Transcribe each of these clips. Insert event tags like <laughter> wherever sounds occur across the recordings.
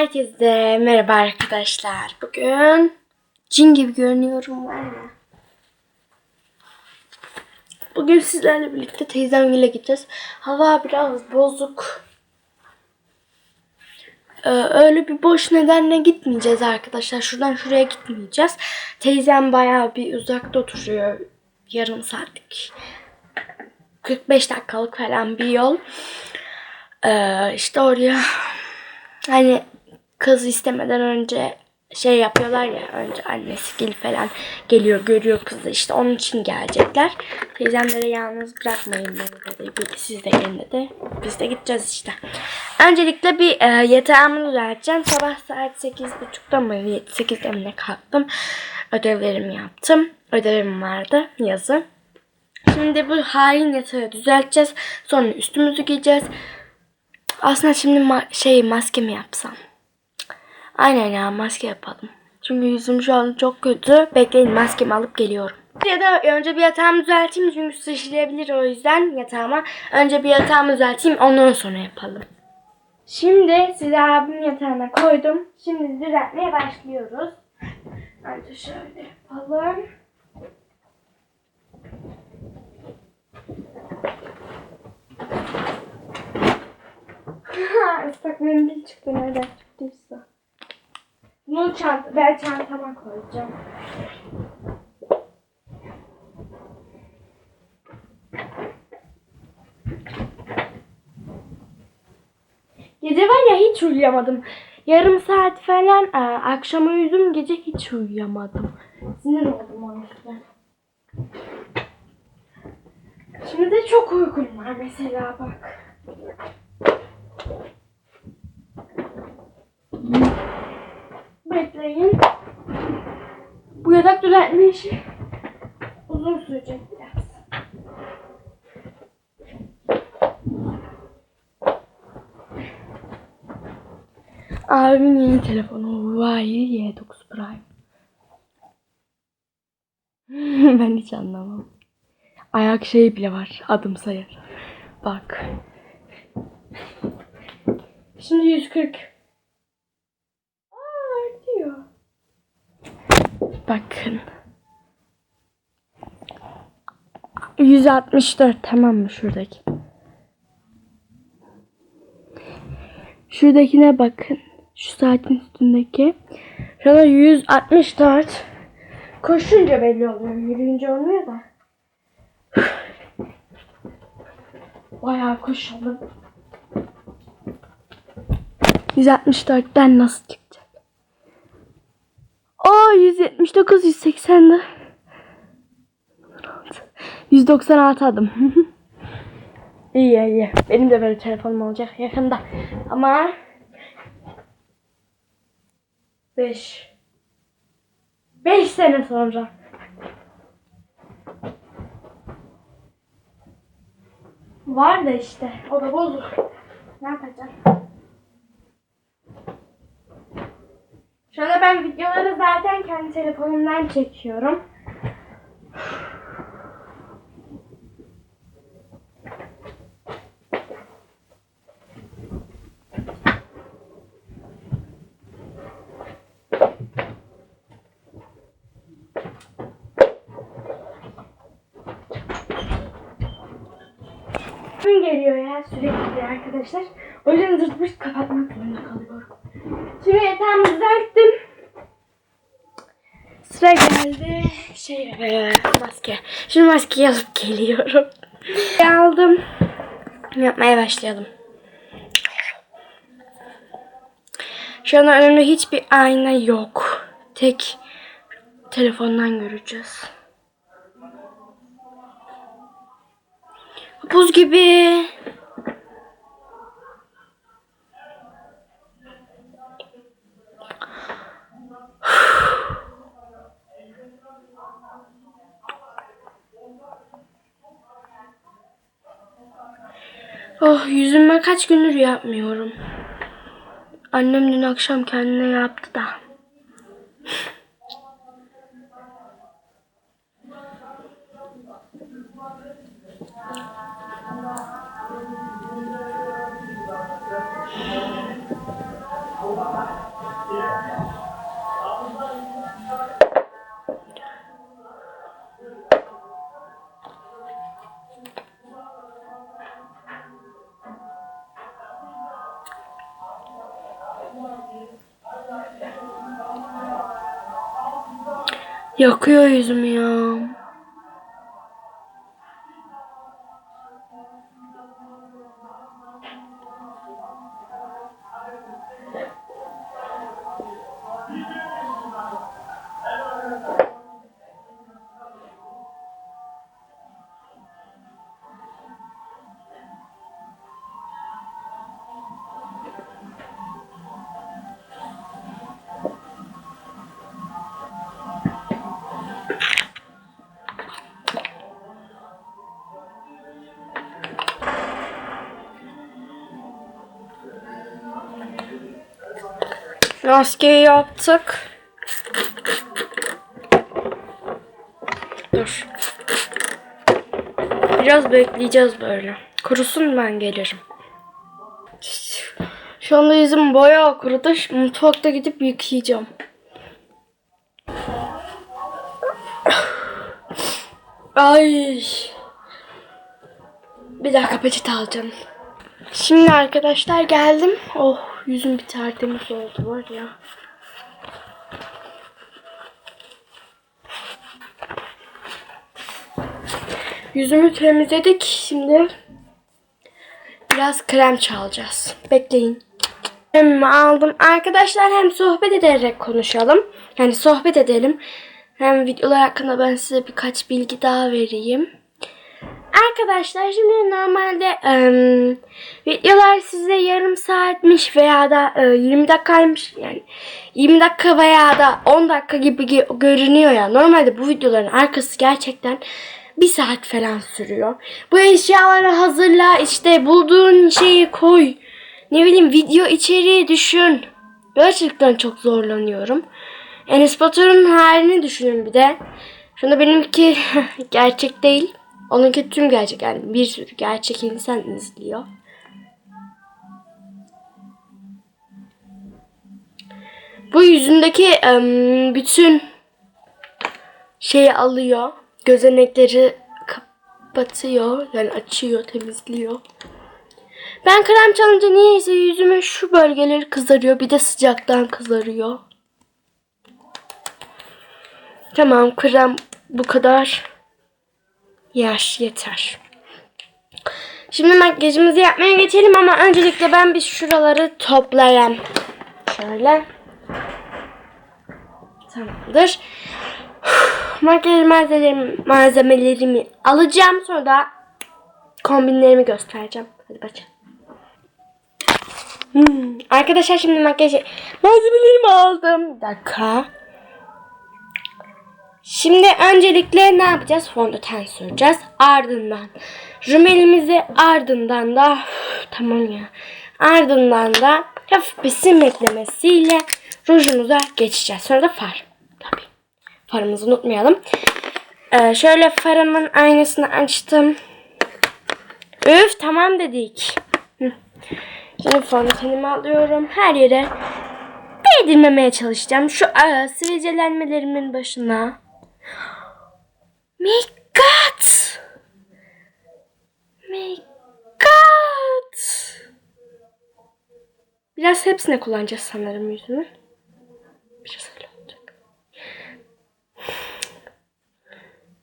Herkese merhaba arkadaşlar. Bugün cin gibi görünüyorum var ya. Bugün sizlerle birlikte teyzemle gideceğiz. Hava biraz bozuk. Ee, öyle bir boş nedenle gitmeyeceğiz arkadaşlar. Şuradan şuraya gitmeyeceğiz. Teyzem bayağı bir uzakta oturuyor. Yarım saatlik. 45 dakikalık falan bir yol. Ee, işte oraya hani kız istemeden önce şey yapıyorlar ya önce annesi gel falan geliyor görüyor kızı işte onun için gelecekler. Teyzemlere yalnız bırakmayın beni dedi. Bir- Siz de gelin dedi. Biz de gideceğiz işte. Öncelikle bir e, yatağımı düzelteceğim. Sabah saat 8.30'da mı 8'de mi ne kalktım. Ödevlerimi yaptım. Ödevim vardı yazı. Şimdi bu hain yatağı düzelteceğiz. Sonra üstümüzü giyeceğiz. Aslında şimdi ma- şey maske mi yapsam? Aynen ya maske yapalım. Çünkü yüzüm şu an çok kötü. Bekleyin maskemi alıp geliyorum. Ya da önce bir yatağımı düzelteyim çünkü sıçrayabilir o yüzden yatağıma. Önce bir yatağımı düzelteyim ondan sonra yapalım. Şimdi size abimin yatağına koydum. Şimdi düzeltmeye başlıyoruz. Önce şöyle yapalım. <laughs> Islak mendil çıktı nereden çant ben çantama koyacağım. Gece var ya hiç uyuyamadım. Yarım saat falan e, akşam uyudum gece hiç uyuyamadım. Sinir oldum o yüzden. Şimdi de çok uykum var mesela bak. Bekleyin. Bu yatak düzeltme işi uzun sürecek biraz. Abimin yeni telefonu Huawei Y9 Prime. <laughs> ben hiç anlamam. Ayak şeyi bile var. Adım sayar. Bak. Şimdi 140. Aa diyor. Bakın. 164 tamam mı şuradaki? Şuradakine bakın. Şu saatin üstündeki. Şurada 164. Koşunca belli oluyor. Yürüyünce olmuyor da. Bayağı koşalım. 164'ten nasıl çıkacak? Oo 179 180 de. 196 adım. <laughs> iyi iyi. Benim de böyle telefonum olacak yakında. Ama 5 5 sene sonra. Var da işte. O da bozuk. Ne yapacağım? Şu anda ben videoları zaten kendi telefonumdan çekiyorum. Ya sürekli arkadaşlar. O yüzden zırt pırt kapatmak zorunda kalıyorum. Şimdi yatağımı düzelttim. Sıra geldi şey e, maske. Şimdi maskeyi alıp geliyorum. Aldım. Yapmaya başlayalım. Şu an önümde hiçbir ayna yok. Tek telefondan göreceğiz. Buz gibi. Oh yüzüme kaç gündür yapmıyorum. Annem dün akşam kendine yaptı da. Yakıyor yüzümü ya. Maskeyi yaptık. Dur. Biraz bekleyeceğiz böyle. Kurusun ben gelirim. Şu anda yüzüm bayağı kurudu. Mutfakta gidip yıkayacağım. Ay. Bir dakika peçete alacağım. Şimdi arkadaşlar geldim. Oh yüzüm bir tertemiz oldu var ya. Yüzümü temizledik. Şimdi biraz krem çalacağız. Bekleyin. Hem aldım. Arkadaşlar hem sohbet ederek konuşalım. Yani sohbet edelim. Hem videolar hakkında ben size birkaç bilgi daha vereyim. Arkadaşlar şimdi normalde em, videolar size yarım saatmiş veya da e, 20 dakikaymış yani 20 dakika veya da 10 dakika gibi görünüyor ya. Normalde bu videoların arkası gerçekten bir saat falan sürüyor. Bu eşyaları hazırla işte bulduğun şeyi koy. Ne bileyim video içeriği düşün. Gerçekten çok zorlanıyorum. Enes Batur'un halini düşünün bir de. Şunda benimki <laughs> gerçek değil. Onunki tüm gerçek yani bir sürü gerçek insan izliyor. Bu yüzündeki bütün şeyi alıyor. Gözenekleri kapatıyor. Yani açıyor, temizliyor. Ben krem çalınca niyeyse yüzümün şu bölgeleri kızarıyor. Bir de sıcaktan kızarıyor. Tamam krem bu kadar. Yaş yeter. Şimdi makyajımızı yapmaya geçelim ama öncelikle ben bir şuraları toplayayım. Şöyle. Tamamdır. <sighs> Makyaj malzemelerimi, malzemelerimi alacağım. Sonra da kombinlerimi göstereceğim. Hadi başlayalım. Hmm. Arkadaşlar şimdi makyaj malzemelerimi aldım. Bir dakika. Şimdi öncelikle ne yapacağız? Fondöten süreceğiz. Ardından rümelimizi ardından da Üf, tamam ya. Ardından da hafif bir sim eklemesiyle rujumuza geçeceğiz. Sonra da far. Tabii. Farımızı unutmayalım. Ee, şöyle farımın aynasını açtım. Üf tamam dedik. Şimdi fondötenimi alıyorum. Her yere değdirmemeye çalışacağım. Şu sivilcelenmelerimin başına. My God! My God! Biraz hepsine kullanacağız sanırım yüzümü. Biraz öyle olacak.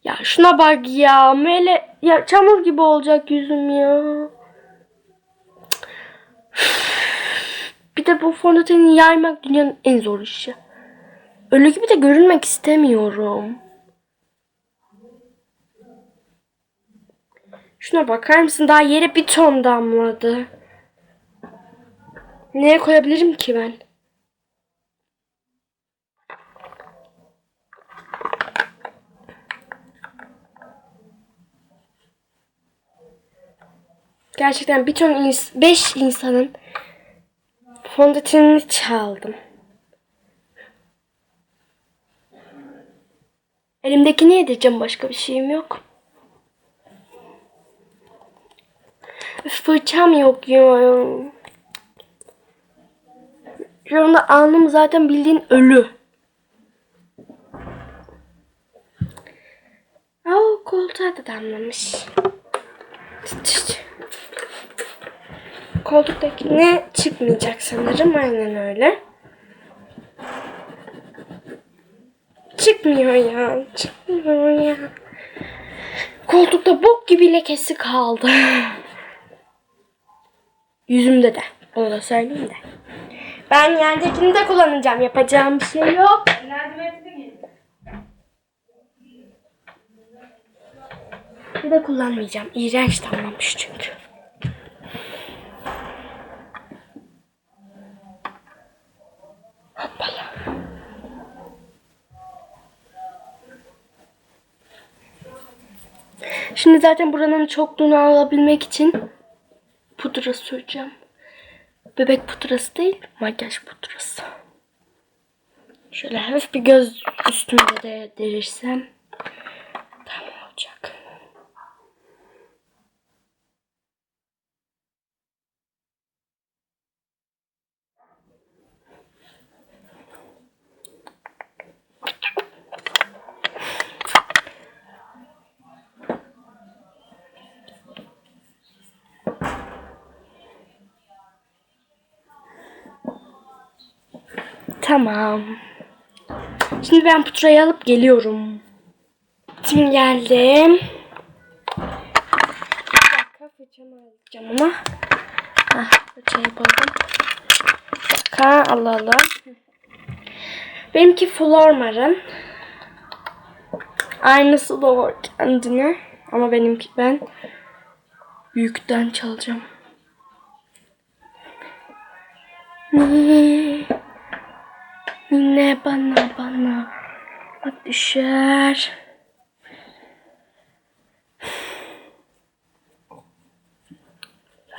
Ya şuna bak ya. Böyle ya çamur gibi olacak yüzüm ya. Bir de bu fondöteni yaymak dünyanın en zor işi. Öyle gibi de görünmek istemiyorum. Şuna bakar mısın? Daha yere bir ton damladı. Nereye koyabilirim ki ben? Gerçekten bir ton ins 5 insanın fondötenini çaldım. Elimdekini yedireceğim başka bir şeyim yok. Üf, fırçam yok ya. Şu anda alnım zaten bildiğin ölü. Aa koltuğa da damlamış. Çıt. Koltuktakine çıkmayacak sanırım. Aynen öyle. Çıkmıyor ya. Çıkmıyor ya. Koltukta bok gibi lekesi kaldı. <laughs> Yüzümde de. Onu da söyleyeyim de. Ben yerdekini de kullanacağım. Yapacağım bir şey yok. Bir de kullanmayacağım. İğrenç damlamış çünkü. Hoppala. Şimdi zaten buranın çokluğunu alabilmek için pudra süreceğim. Bebek pudrası değil, makyaj pudrası. Şöyle hafif bir göz üstümde de derirsem tamam olacak. Tamam. Şimdi ben pudrayı alıp geliyorum. Şimdi geldim. Bir dakika fırçamı alacağım ama. Ah fırçayı buldum. Bir dakika alalım. Benimki Flormar'ın. Aynısı da var kendine. Ama benimki ben büyükten çalacağım. <laughs> Ne bana bana bak düşer.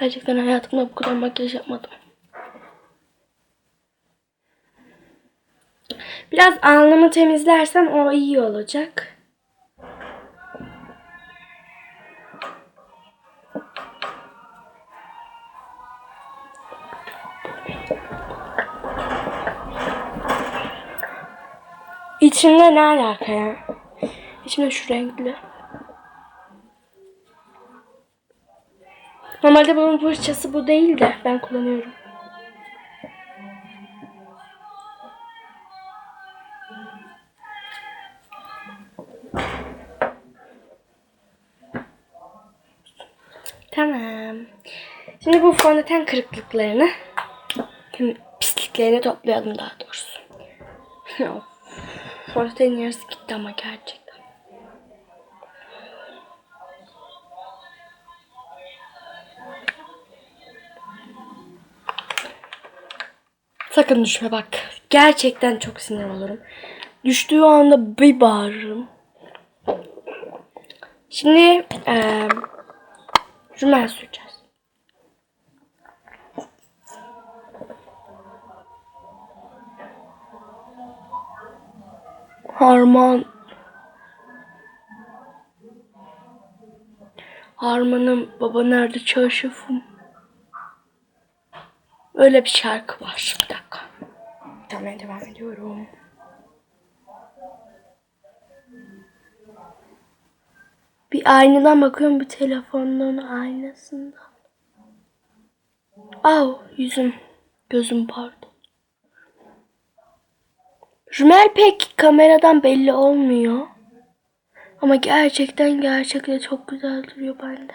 Gerçekten hayatımda bu kadar makyaj yapmadım. Biraz alnımı temizlersem o iyi olacak. İçinde ne alaka ya? İçinde şu renkli. Normalde bunun fırçası bu değil de ben kullanıyorum. Tamam. Şimdi bu fondöten kırıklıklarını, pisliklerini toplayalım daha doğrusu. <laughs> Fondötenin yarısı gitti ama gerçekten. Sakın düşme bak. Gerçekten çok sinir olurum. Düştüğü anda bir bağırırım. Şimdi eee rümen süreceğiz. Harman. Harmanım baba nerede çarşafım? Öyle bir şarkı var. Bir dakika. Tamam devam ediyorum. Bir aynadan bakıyorum bir telefondan aynasından. Au yüzüm. Gözüm pardon. Rümel pek kameradan belli olmuyor. Ama gerçekten gerçekten çok güzel duruyor bende.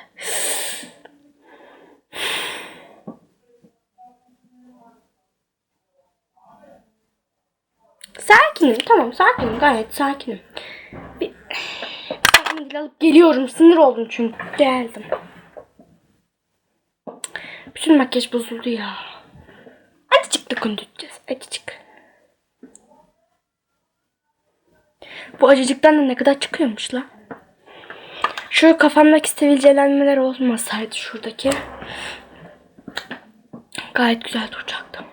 Sakinim tamam sakinim gayet sakinim. Bir, alıp geliyorum sinir oldum çünkü geldim. Bütün makyaj bozuldu ya. Hadi çık da konduracağız. Hadi çık. Bu acıcıktan da ne kadar çıkıyormuş la. Şu kafamdaki sivilcelenmeler olmasaydı şuradaki. Gayet güzel duracaktı.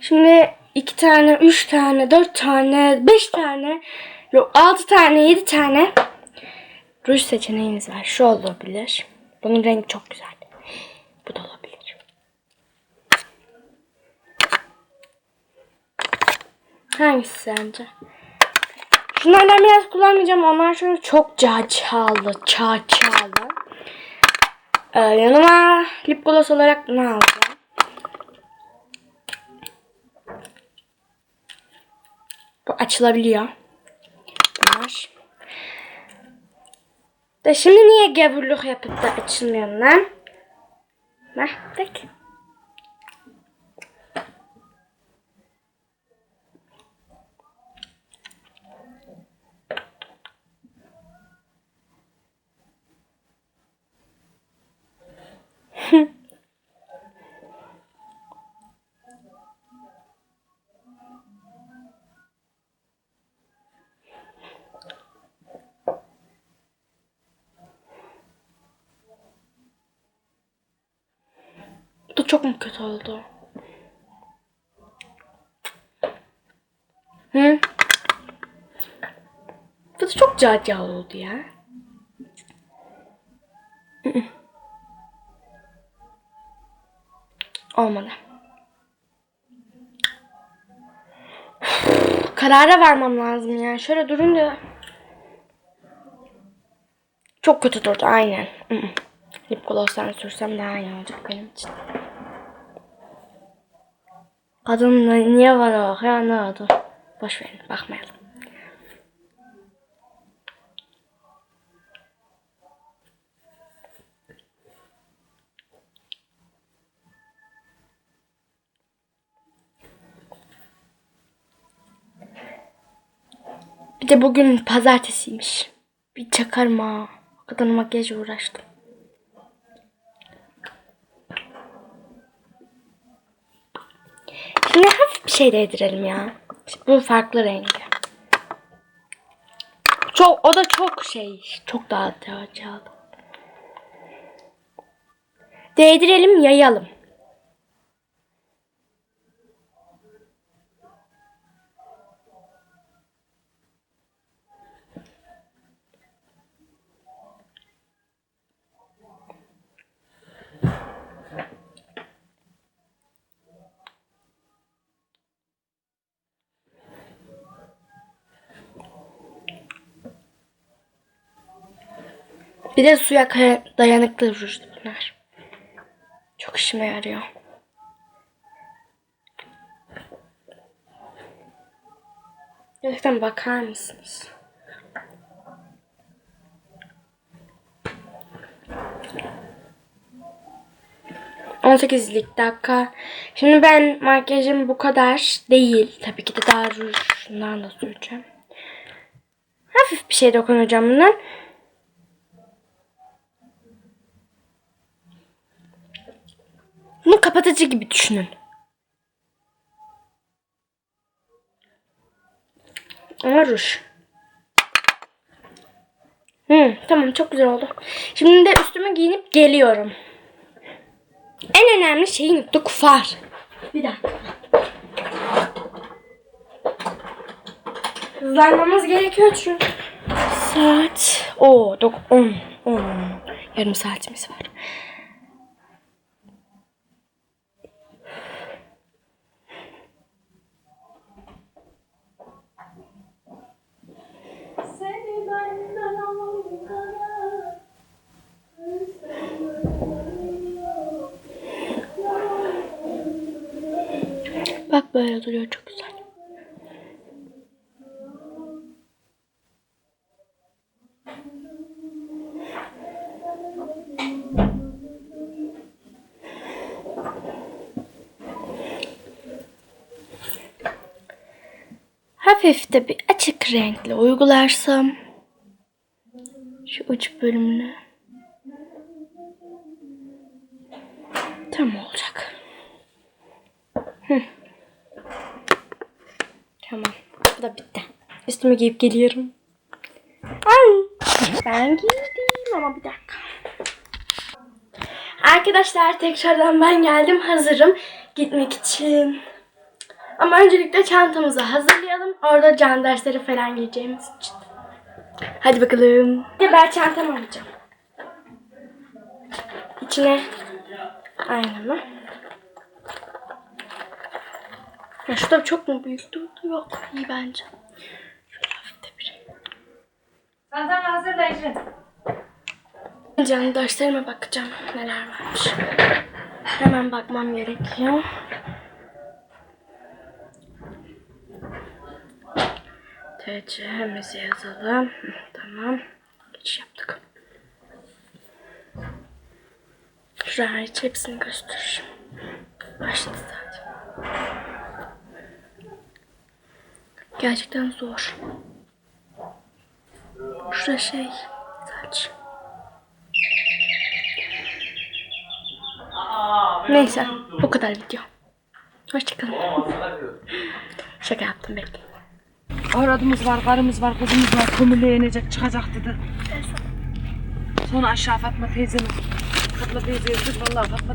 Şimdi iki tane, üç tane, dört tane, beş tane, yok altı tane, yedi tane ruj seçeneğimiz var. Şu olabilir. Bunun rengi çok güzel. Bu da olabilir. Hangisi sence? Şunlardan biraz kullanmayacağım. Onlar şöyle çok caçalı, çağçalı. Ee, yanıma lip gloss olarak bunu alacağım. Bu açılabiliyor. Bunlar. Da şimdi niye gavurluk yapıp da açılmıyor lan? مع çok mu kötü oldu? Hı? Bu da çok cacal oldu ya. Olmadı. Karara varmam lazım ya. Şöyle durunca çok kötü durdu aynen. Lip gloss'tan sürsem daha iyi olacak benim için. Kadın niye bana bakıyor anlamadım. Boş verin bakmayalım. Bir de bugün pazartesiymiş. Bir çakarım ha. O kadar uğraştım. Şimdi hafif bir şey değdirelim ya. Bu farklı rengi. Çok, o da çok şey. Çok çaldı. Değdirelim, yayalım. Bir de suya dayanıklı ruj bunlar. Çok işime yarıyor. Gerçekten bakar mısınız? Sekizlik dakika. Şimdi ben makyajım bu kadar değil. Tabii ki de daha rujundan da süreceğim. Hafif bir şey dokunacağım bundan. Bunu kapatıcı gibi düşünün. Ama ruj. Tamam çok güzel oldu. Şimdi de üstüme giyinip geliyorum. En önemli şeyi unuttuk far. Bir dakika. Hızlanmamız gerekiyor çünkü. Saat o 10 10 yarım saatimiz var. Bak böyle duruyor çok güzel. Hafif de bir açık renkle uygularsam şu uç bölümünü tam olacak. Hı. Tamam. Bu da bitti. Üstümü giyip geliyorum. Ay. Ben giydim ama bir dakika. Arkadaşlar tekrardan ben geldim. Hazırım gitmek için. Ama öncelikle çantamızı hazırlayalım. Orada can dersleri falan gireceğimiz için. Hadi bakalım. Ben çantamı alacağım. İçine aynen mı? Ya şurada çok mu büyük durdu? Yok. iyi bence. Şöyle hafif de bir. Çantanı hazırla Ecrin. Canlı derslerime bakacağım neler varmış. Hemen bakmam gerekiyor. TC'mizi yazalım. Tamam. Geç yaptık. Şuraya hariç hepsini göstereceğim. Başladı zaten. Gerçekten zor. Şurada şey saç. Neyse bu kadar video. Hoşçakalın. <laughs> Şaka yaptım bekleyin. Avradımız var, karımız var, kızımız var. Kömürlüğe inecek, çıkacak dedi. Sonra aşağı Fatma teyzenin. Fatma teyzeye dedik vallahi Fatma